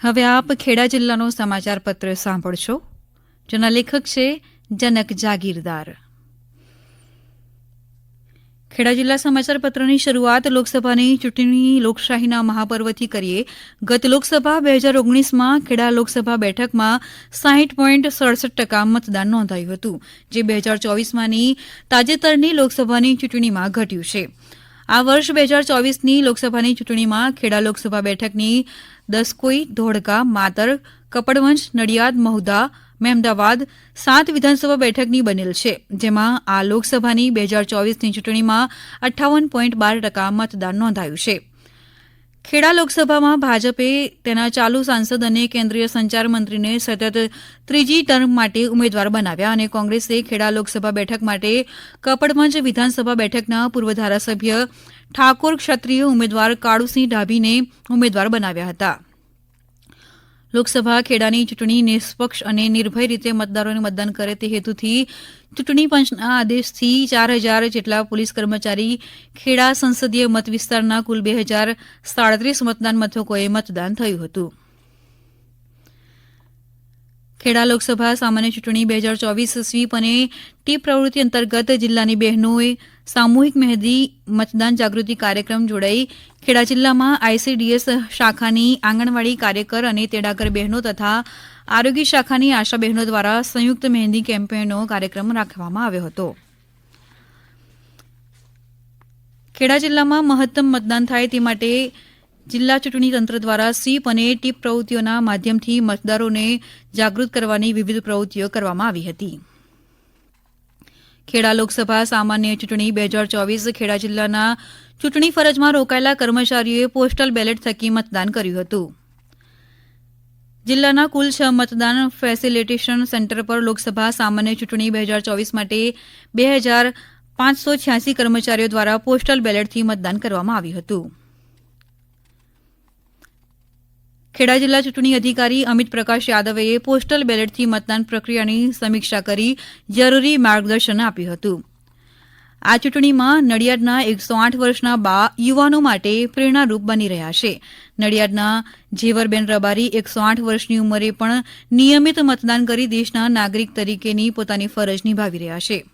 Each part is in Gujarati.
હવે આપ ખેડા જિલ્લાનો સમાચાર પત્ર સાંભળશો, જેના લેખક છે જનક જાગીરદાર. ખેડા જિલ્લા સમાચાર પત્રની શરૂઆત લોકસભાની ચૂંટણી લોકશાહીના મહાપર્વથી કરીએ. ગત લોકસભા બે હજાર ઓગણીસમાં ખેડા લોકસભા બેઠકમાં સાહીઠ પોઈન્ટ સડસઠ ટકા મતદાન નોંધાયું હતું, જે બે હજાર ચોવીસમાંની તાજેતરની લોકસભાની ચૂંટણીમાં ઘટ્યું છે. આ વર્ષ બે હજાર ચોવીસની લોકસભાની ચૂંટણીમાં ખેડા લોકસભા બેઠકની દસકોઈ, ધોળકા, માતર, કપડવંજ, નડિયાદ મહુધા મહેમદાવાદ સાત વિધાનસભા બેઠકની બનેલ છે, જેમાં આ લોકસભાની બે હજાર ચોવીસની ચૂંટણીમાં અઠ્ઠાવન પોઈન્ટ બાર ટકા મતદાન નોંધાયું છે. ખેડા લોકસભામાં ભાજપે તેના ચાલુ સાંસદ અને કેન્દ્રીય સંચાર મંત્રીને સતત ત્રીજી ટર્મ માટે ઉમેદવાર બનાવ્યા અને કોંગ્રેસે ખેડા લોકસભા બેઠક માટે કપડમંજ વિધાનસભા બેઠકના પૂર્વ ધારાસભ્ય ઠાકોર ક્ષત્રિય ઉમેદવાર કાળુસિંહ ડાભીને ઉમેદવાર બનાવ્યા હતા. લોકસભા ખેડાની ચૂંટણી નિષ્પક્ષ અને નિર્ભય રીતે મતદારોને મતદાન કરે તે હેતુથી ચૂંટણી પંચના આદેશથી ચાર હજાર જેટલા પોલીસ કર્મચારી ખેડા સંસદીય મત વિસ્તારના કુલ બે હજાર સાડત્રીસ મતદાન મથકોએ મતદાન થયું હતું. ખેડા લોકસભા સામાન્ય ચૂંટણી બે હજાર ચોવીસ સ્વીપ અને ટીપ પ્રવૃત્તિ અંતર્ગત જિલ્લાની બહેનોએ સામૂહિક મહેંદી, મતદાન જાગૃતિ કાર્યક્રમ જોડાઈ. ખેડા જિલ્લામાં આઈસીડીએસ શાખાની આંગણવાડી કાર્યકર અને તેડાગર બહેનો તથા આરોગ્ય શાખાની આશા બહેનો દ્વારા સંયુક્ત મહેંદી કેમ્પેનનો કાર્યક્રમ રાખવામાં આવ્યો હતો. ખેડા જિલ્લામાં મહત્તમ મતદાન થાય તે માટે જિલ્લા ચૂંટણી તંત્ર દ્વારા સ્વીપ અને ટીપ પ્રવૃત્તિઓના માધ્યમથી મતદારોને જાગૃત કરવાની વિવિધ પ્રવૃત્તિઓ કરવામાં આવી હતી. ખેડા લોકસભા સામાન્ય ચૂંટણી બે હજાર ચોવીસ ખેડા જિલ્લાના ચૂંટણી ફરજમાં રોકાયેલા કર્મચારીઓએ પોસ્ટલ બેલેટ થકી મતદાન કર્યું હતું. જિલ્લાના કુલ છ મતદાન ફેસિલિટેશન સેન્ટર પર લોકસભા સામાન્ય ચૂંટણી બે હજાર ચોવીસ માટે બે હજાર પાંચસો છ્યાસી કર્મચારીઓ દ્વારા પોસ્ટલ બેલેટથી મતદાન કરવામાં આવ્યું હતું. ખેડા જિલ્લા ચૂંટણી અધિકારી અમિત પ્રકાશ યાદવે પોસ્ટલ બેલેટથી મતદાન પ્રક્રિયાની સમીક્ષા કરી જરૂરી માર્ગદર્શન આપ્યું હતું. આ ચૂંટણીમાં નડિયાદના એકસો આઠ વર્ષના બા યુવાનો માટે પ્રેરણારૂપ બની રહ્યા છે. નડિયાદના ઝેવરબેન રબારી એકસો આઠ વર્ષની ઉંમરે પણ નિયમિત મતદાન કરી દેશના નાગરિક તરીકેની પોતાની ફરજ નિભાવી રહ્યા છે.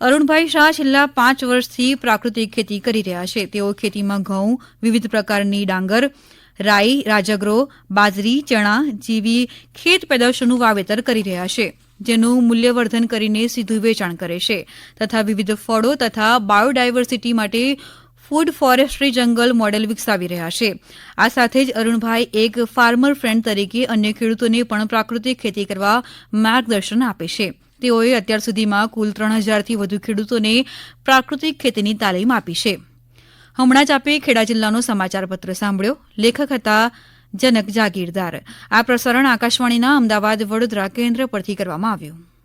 અરુણભાઈ શાહ છેલ્લા પાંચ વર્ષથી પ્રાકૃતિક ખેતી કરી રહ્યા છે. તેઓ ખેતીમાં ઘઉં, વિવિધ પ્રકારની ડાંગર રાઈ રાજગરો બાજરી, ચણા જેવી ખેત પેદાશોનું વાવેતર કરી રહ્યા છે, જેનું મૂલ્યવર્ધન કરીને સીધું વેચાણ કરે છે, તથા વિવિધ ફળો તથા બાયોડાયવર્સિટી માટે ફૂડ ફોરેસ્ટ્રી જંગલ મોડેલ વિકસાવી રહ્યા છે. આ સાથે જ અરુણભાઈ એક ફાર્મર ફ્રેન્ડ તરીકે અન્ય ખેડૂતોને પણ પ્રાકૃતિક ખેતી કરવા માર્ગદર્શન આપે છે. તેઓએ અત્યાર સુધીમાં કુલ ત્રણ હજારથી વધુ ખેડૂતોને પ્રાકૃતિક ખેતીની તાલીમ આપી છે. હમણાં જ આપે ખેડા જિલ્લાનો સમાચારપત્ર સાંભળ્યો. લેખક હતા જનક જાગીરદાર. આ પ્રસારણ આકાશવાણીના અમદાવાદ વડોદરા કેન્દ્ર પરથી કરવામાં આવ્યું.